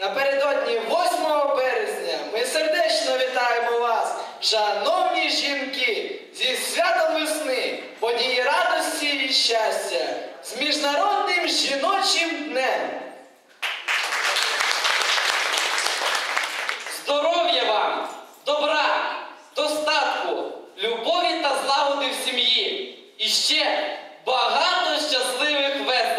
Напередодні 8 березня ми сердечно вітаємо вас, шановні жінки, зі святом весни, події радості і щастя, з міжнародним жіночим днем. Здоров'я вам, добра, достатку, любові та злагоди в сім'ї. І ще багато щасливих весен.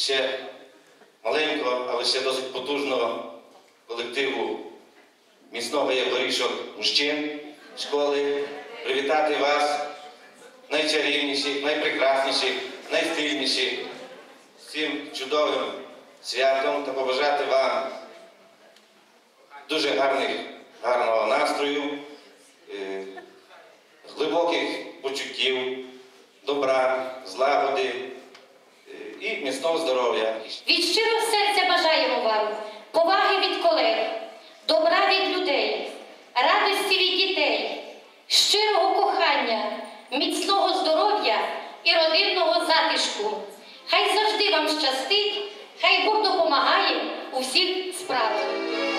Ще маленького, але ще досить потужного колективу міцного як горішок мужчин школи. Привітати вас найчарівніші, найпрекрасніші, найстильніші з цим чудовим святом та побажати вам дуже гарних, гарного настрою. е, глибоких почуттів, добра, злагоди і міцного здоров'я. Від щиро серця бажаємо вам поваги від колег, добра від людей, радості від дітей, щирого кохання, міцного здоров'я і родинного затишку. Хай завжди вам щастить, хай Бог допомагає у всіх справах.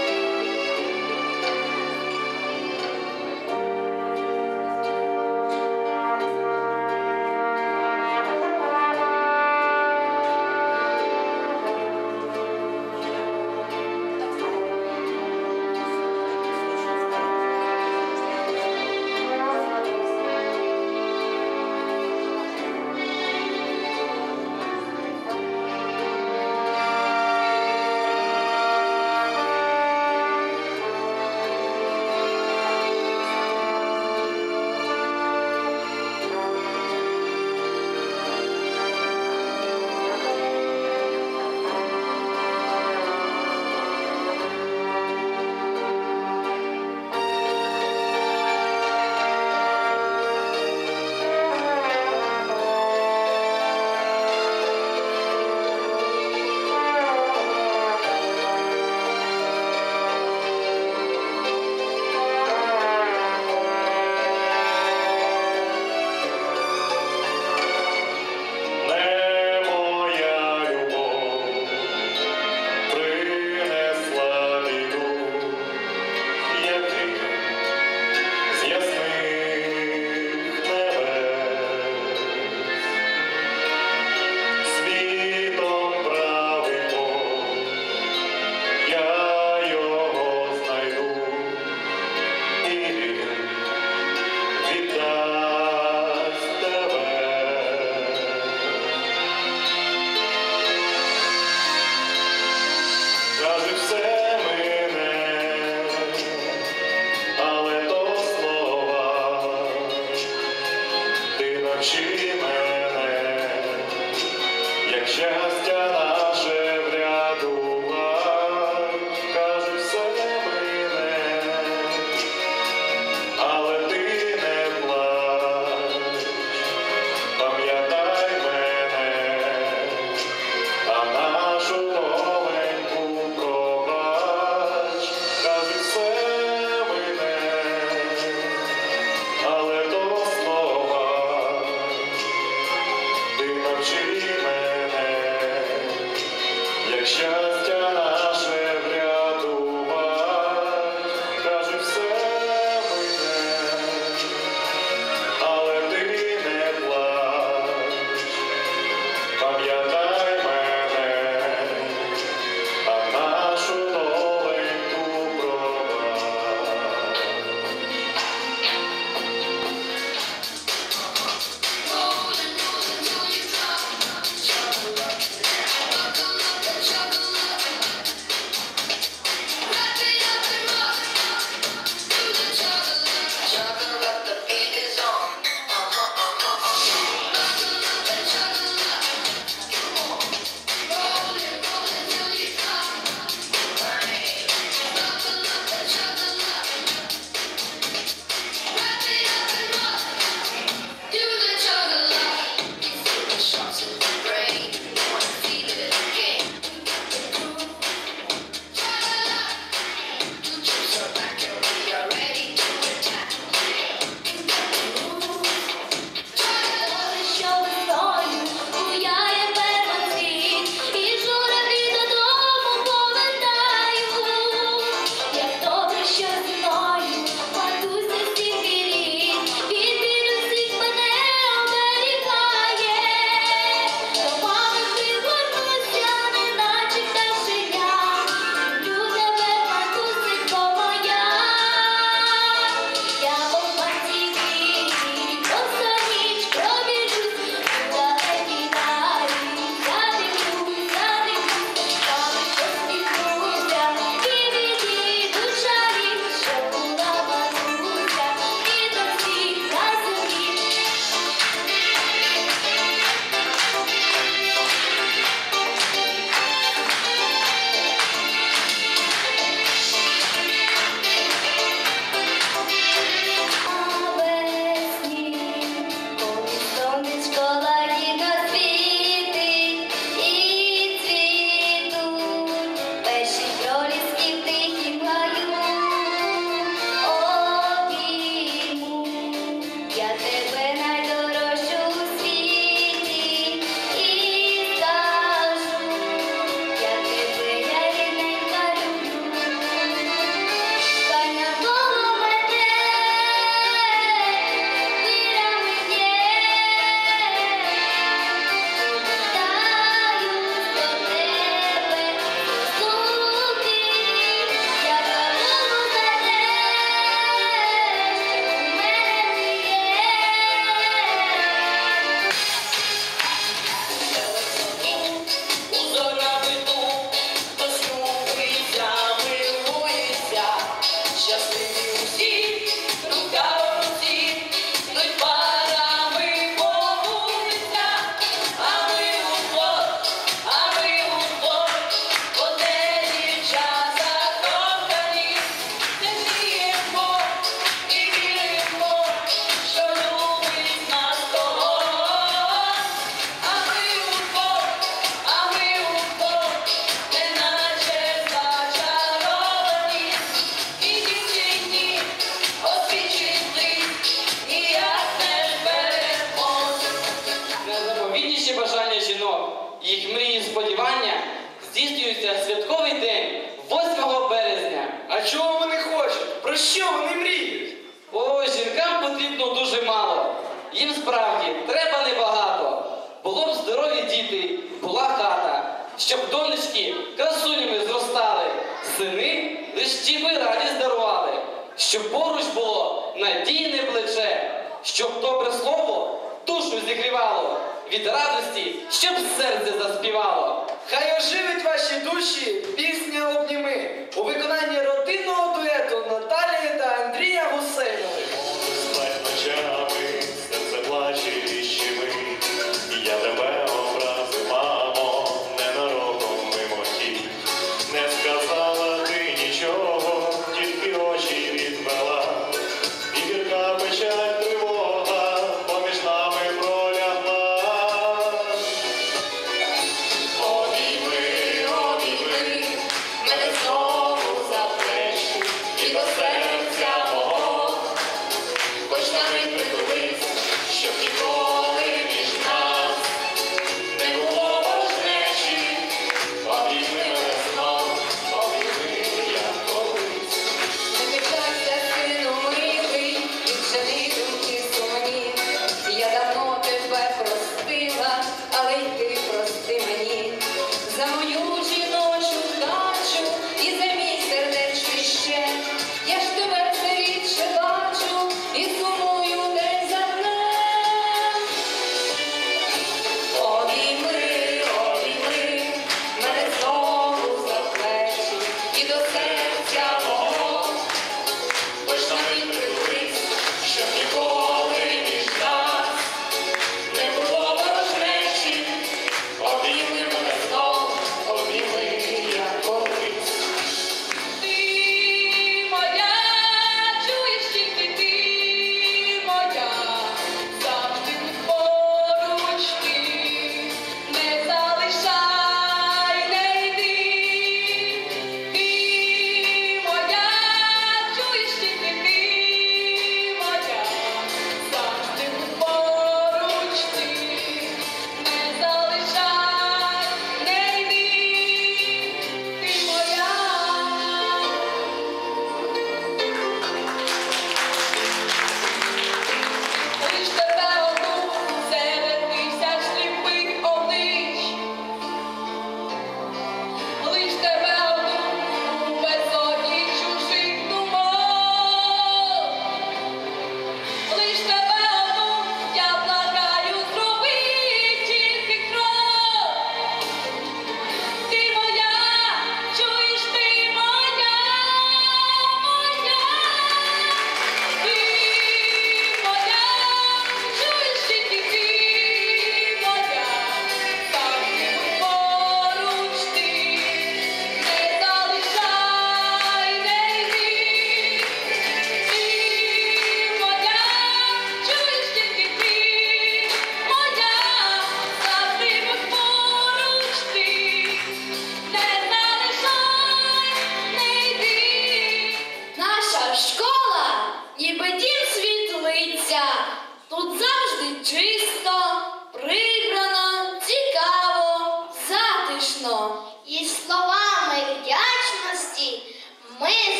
від радості, щоб серце заспівало. Хай оживить ваші душі, пісня обніми у виконанні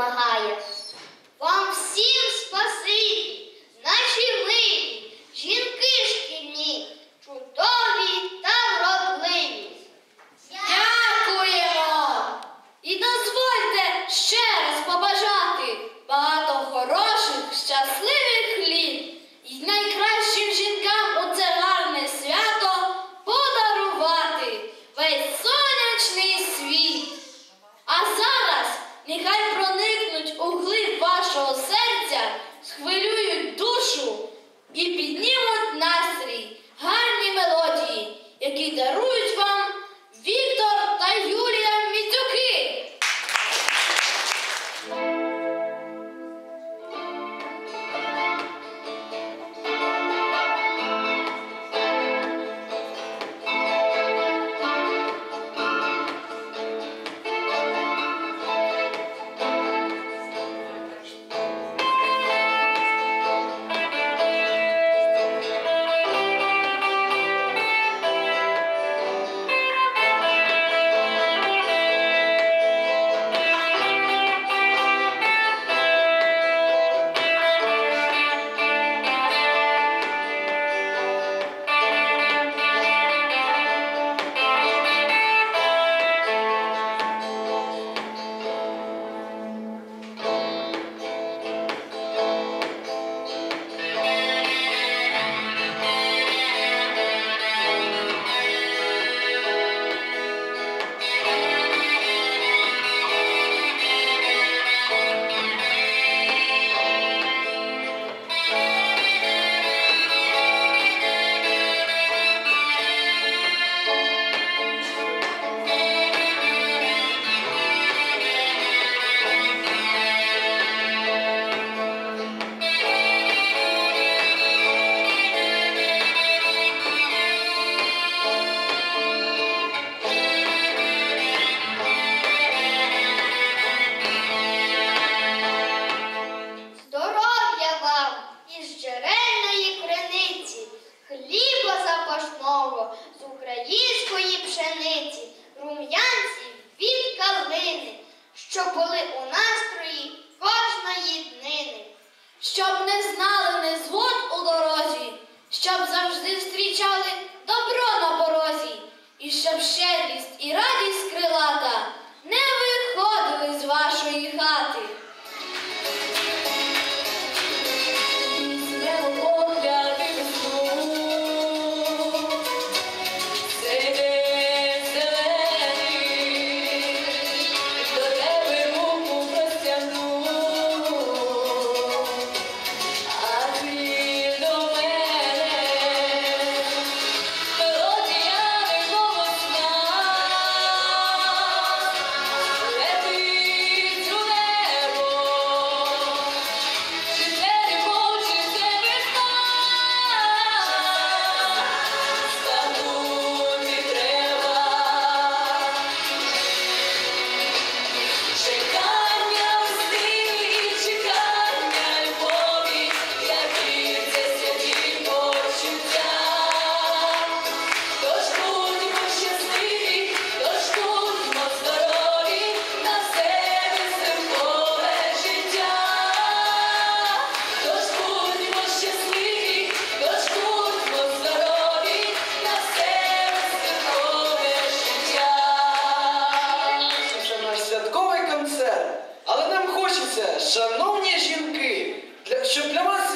помогает. Вам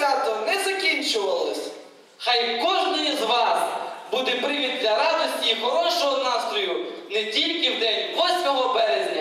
свято не закінчувалось. Хай кожний з вас буде привід для радості і хорошого настрою не тільки в день 8 березня.